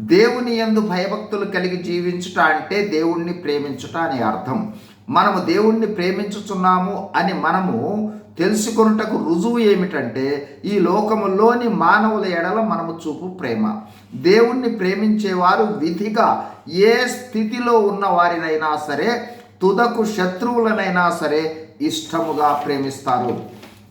దేవుని యందు భయభక్తులు కలిగి జీవించుట అంటే దేవుణ్ణి ప్రేమించుట అని అర్థం. మనము దేవుణ్ణి ప్రేమించుచున్నాము అని మనము తెలుసుకొనుటకు రుజువు ఏమిటంటే ఈ లోకములోని మానవుల ఎడల మనము చూపు ప్రేమ. దేవుణ్ణి ప్రేమించేవారు విధిగా ఏ స్థితిలో ఉన్న వారినైనా సరే తుదకు శత్రువులనైనా సరే ఇష్టముగా ప్రేమిస్తారు.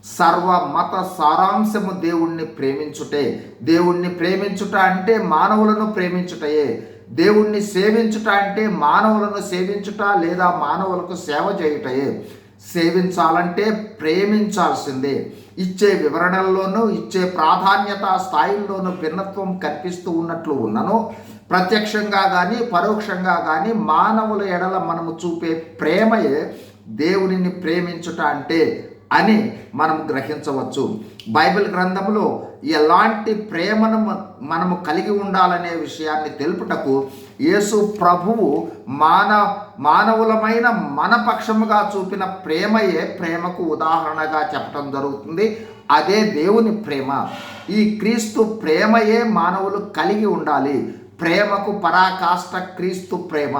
సర్వ మత సారాంశము దేవుణ్ణి ప్రేమించుటే దేవుణ్ణి ప్రేమించుట అంటే మానవులను ప్రేమించుటయే. దేవుణ్ణి సేవించుట అంటే మానవులను సేవించుట లేదా మానవులకు సేవ చేయుటయే. సేవించాలంటే ప్రేమించాల్సిందే. ఇచ్చే వివరణల్లోనూ ఇచ్చే ప్రాధాన్యత స్థాయిల్లోనూ భిన్నత్వం కనిపిస్తూ ఉన్నట్లు ఉన్నను. ప్రత్యక్షంగా కానీ పరోక్షంగా కానీ మానవుల ఎడల మనము చూపే ప్రేమయే దేవునిని ప్రేమించుట అంటే అని మనం గ్రహించవచ్చు. బైబిల్ గ్రంథంలో ఎలాంటి ప్రేమను మనము కలిగి ఉండాలనే విషయాన్ని తెలుపుటకు యేసు ప్రభువు మాన మానవులమైన మన పక్షముగా చూపిన ప్రేమయే ప్రేమకు ఉదాహరణగా చెప్పడం జరుగుతుంది. అదే దేవుని ప్రేమ. ఈ క్రీస్తు ప్రేమయే మానవులు కలిగి ఉండాలి. ప్రేమకు పరాకాష్ట క్రీస్తు ప్రేమ.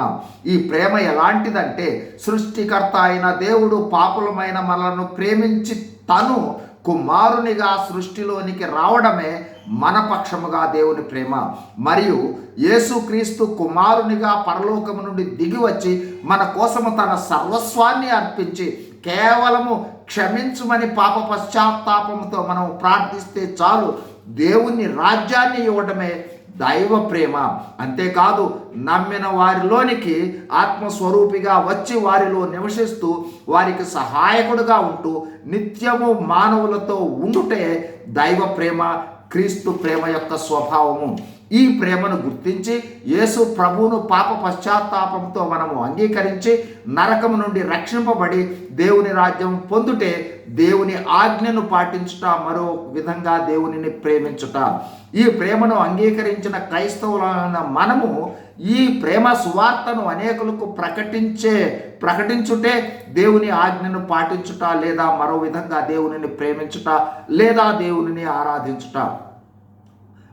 ఈ ప్రేమ ఎలాంటిదంటే సృష్టికర్త అయిన దేవుడు పాపులమైన మనలను ప్రేమించి తను కుమారునిగా సృష్టిలోనికి రావడమే మన పక్షముగా దేవుని ప్రేమ. మరియు యేసుక్రీస్తు కుమారునిగా పరలోకము నుండి దిగి వచ్చి మన కోసము తన సర్వస్వాన్ని అర్పించి కేవలము క్షమించుమని పాప పశ్చాత్తాపంతో మనం ప్రార్థిస్తే చాలు దేవుని రాజ్యాన్ని ఇవ్వడమే దైవ ప్రేమ అంతేకాదు నమ్మిన వారిలోనికి ఆత్మస్వరూపిగా వచ్చి వారిలో నివసిస్తూ వారికి సహాయకుడుగా ఉంటూ నిత్యము మానవులతో ఉండుటే దైవ ప్రేమ క్రీస్తు ప్రేమ యొక్క స్వభావము. ఈ ప్రేమను గుర్తించి యేసు ప్రభువును పాప పశ్చాత్తాపంతో మనము అంగీకరించి నరకము నుండి రక్షింపబడి దేవుని రాజ్యం పొందుటే దేవుని ఆజ్ఞను పాటించుట మరో విధంగా దేవునిని ప్రేమించుట. ఈ ప్రేమను అంగీకరించిన క్రైస్తవులైన మనము ఈ ప్రేమ సువార్తను అనేకులకు ప్రకటించే ప్రకటించుటే దేవుని ఆజ్ఞను పాటించుట లేదా మరో విధంగా దేవునిని ప్రేమించుట లేదా దేవునిని ఆరాధించుట.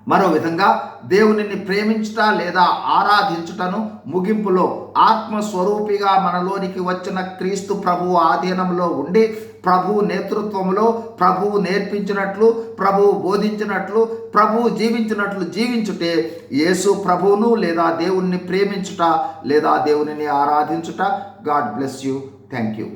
మరో విధంగా దేవునిని ప్రేమించుట లేదా ఆరాధించుటను ముగింపులో ఆత్మస్వరూపిగా మనలోనికి వచ్చిన క్రీస్తు ప్రభువు ఆధీనంలో ఉండి ప్రభు నేతృత్వంలో ప్రభువు నేర్పించినట్లు ప్రభువు బోధించినట్లు ప్రభువు జీవించినట్లు జీవించుటే యేసు ప్రభువును లేదా దేవుణ్ణి ప్రేమించుట లేదా దేవునిని ఆరాధించుట. God bless you. Thank you